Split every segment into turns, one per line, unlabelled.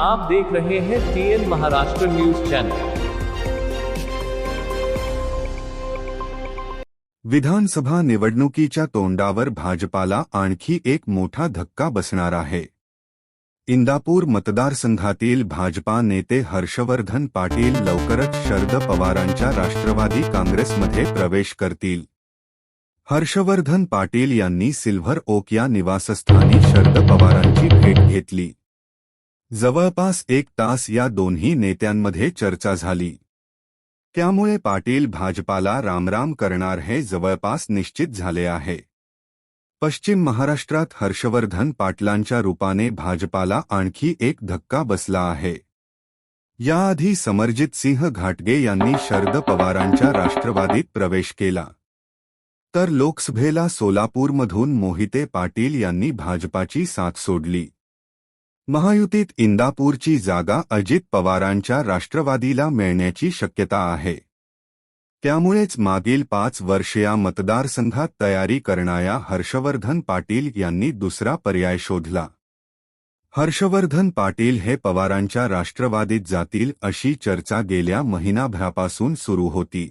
आप देख रहे हैं टीएन महाराष्ट्र न्यूज चैनल
विधानसभा निवडणुकीच्या तोंडावर भाजपाला आणखी एक मोठा धक्का बसणार आहे. इंदापूर मतदारसंघातील भाजपा नेते हर्षवर्धन पाटील लवकरच शरद पवारांच्या राष्ट्रवादी काँग्रेसमध्ये प्रवेश करतील. हर्षवर्धन पाटील यांनी सिल्व्हर ओक या निवासस्थानी शरद पवारांची भेट घेतली. जवळपास एक तास या दोन्ही नेत्यांमध्ये चर्चा झाली. त्यामुळे पाटील भाजपाला रामराम करणार हे जवळपास निश्चित झाले आहे. पश्चिम महाराष्ट्रात हर्षवर्धन पाटलांच्या रूपाने भाजपाला आणखी एक धक्का बसला आहे. याआधी समरजित सिंह घाटगे यांनी शरद पवारांच्या राष्ट्रवादीत प्रवेश केला. तर लोकसभेला सोलापूरमधून मोहिते पाटील यांनी भाजपाची साथ सोडली. महायुतीत इंदापूरची जागा अजित पवारांच्या राष्ट्रवादीला मिळण्याची शक्यता आहे. त्यामुळेच मागील पाच वर्ष या मतदारसंघात तयारी करणाऱ्या हर्षवर्धन पाटील यांनी दुसरा पर्याय शोधला. हर्षवर्धन पाटील हे पवारांच्या राष्ट्रवादीत जातील अशी चर्चा गेल्या महिनाभरापासून सुरू होती.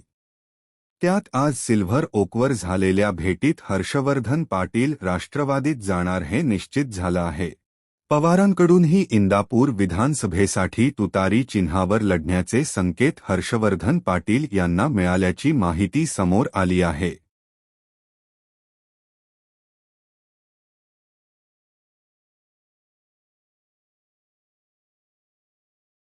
त्यात आज सिल्व्हर ओकवर झालेल्या भेटीत हर्षवर्धन पाटील राष्ट्रवादीत जाणार हे निश्चित झालं आहे. पवारांकडूनही इंदापूर विधानसभेसाठी तुतारी चिन्हावर लढण्याचे संकेत हर्षवर्धन पाटील यांना मिळाल्याची माहिती समोर आली आहे.